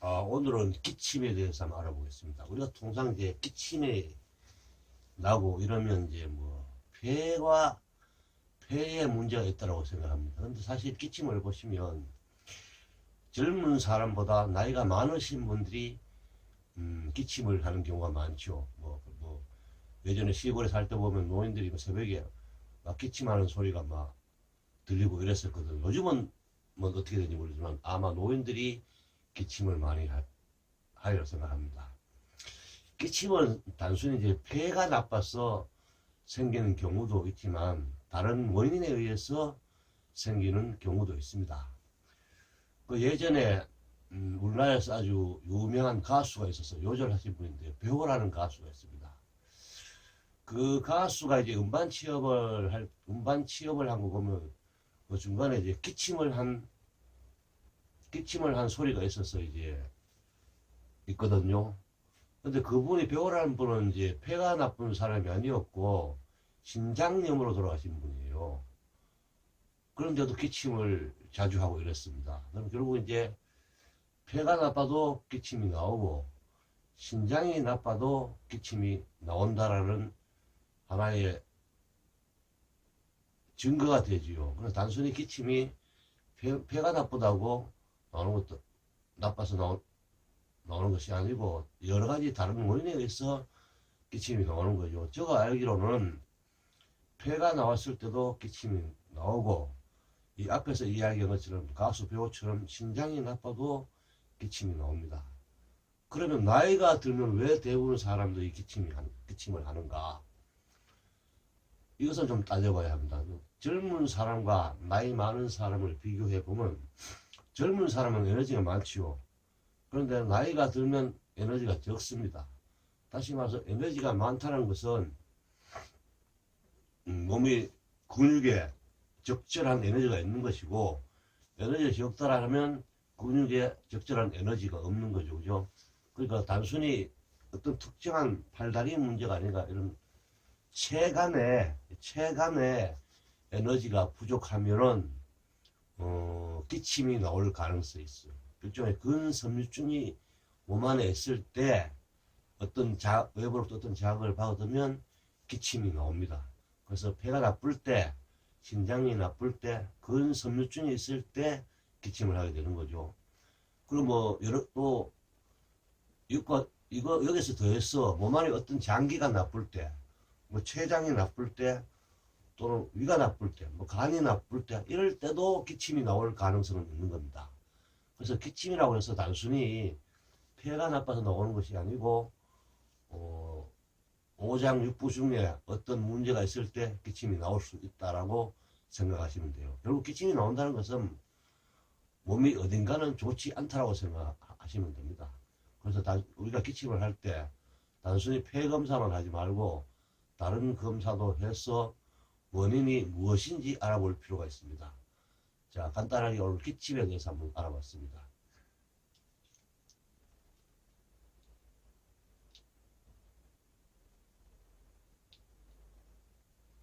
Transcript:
아, 오늘은 기침에 대해서 한번 알아보겠습니다. 우리가 통상 이제 기침이 나고 이러면 이제 뭐 폐와 폐에 문제가 있다고 생각합니다. 근데 사실 기침을 보시면 젊은 사람보다 나이가 많으신 분들이 음, 기침을 하는 경우가 많죠. 뭐, 뭐 예전에 시골에 살 때 보면 노인들이 뭐 새벽에 막 기침하는 소리가 막 들리고 이랬었거든요. 요즘은 뭐 어떻게 되는지 모르지만 아마 노인들이 기침을 많이 하, 하리라 생각합니다. 기침은 단순히 이제 폐가 나빠서 생기는 경우도 있지만 다른 원인에 의해서 생기는 경우도 있습니다. 그 예전에 음, 우리나라에서 아주 유명한 가수가 있어서 요절하신 분인데 배우라는 가수가 있습니다. 그 가수가 이제 음반 취업을 할 음반 취업을 한 거 보면 그 중간에 이제 기침을 한 기침을 한 소리가 있어서 이제 있거든요. 근데 그분이 배우라는 분은 이제 폐가 나쁜 사람이 아니었고 신장염으로 돌아가신 분이에요. 그런데도 기침을 자주 하고 이랬습니다. 그럼 결국 이제 폐가 나빠도 기침이 나오고 신장이 나빠도 기침이 나온다라는 하나의 증거가 되지요. 그래서 단순히 기침이 폐, 폐가 나쁘다고 나오는 것도 나빠서 나오, 나오는 것이 아니고 여러 가지 다른 원인에 의해서 기침이 나오는 거죠. 제가 알기로는 폐가 나왔을 때도 기침이 나오고 이 앞에서 이야기한 것처럼 가수 배우처럼 신장이 나빠도 기침이 나옵니다. 그러면 나이가 들면 왜 대부분 사람들이 기침이 한- 기침을 하는가? 이것은 좀 따져봐야 합니다. 젊은 사람과 나이 많은 사람을 비교해 보면 젊은 사람은 에너지가 많지요. 그런데 나이가 들면 에너지가 적습니다. 다시 말해서 에너지가 많다는 것은 음, 몸이 근육에 적절한 에너지가 있는 것이고 에너지가 적다라 하면 근육에 적절한 에너지가 없는 거죠. 그죠? 그러니까 단순히 어떤 특정한 팔다리 문제가 아니라 이런 체간에 체간에 에너지가 부족하면은 어, 기침이 나올 가능성이 있어요. 일종의 근섬유증이 몸 안에 있을 때 어떤 자, 외부로부터 어떤 자극을 받으면 기침이 나옵니다. 그래서 폐가 나쁠 때, 신장이 나쁠 때, 근섬유증이 있을 때 기침을 하게 되는 거죠. 그리고 뭐 여러 또 이거 이거 여기서 더해서 몸 안에 어떤 장기가 나쁠 때, 뭐 췌장이 나쁠 때, 또는 위가 나쁠 때, 뭐 간이 나쁠 때, 이럴 때도 기침이 나올 가능성은 있는 겁니다. 그래서 기침이라고 해서 단순히 폐가 나빠서 나오는 것이 아니고, 어, 오장 육부 중에 어떤 문제가 있을 때 기침이 나올 수 있다라고 생각하시면 돼요. 결국 기침이 나온다는 것은 몸이 어딘가는 좋지 않다라고 생각하시면 됩니다. 그래서 단- 우리가 기침을 할 때 단순히 폐 검사만 하지 말고 다른 검사도 해서 원인이 무엇인지 알아볼 필요가 있습니다. 자, 간단하게 오늘 기침에 대해서 한번 알아봤습니다.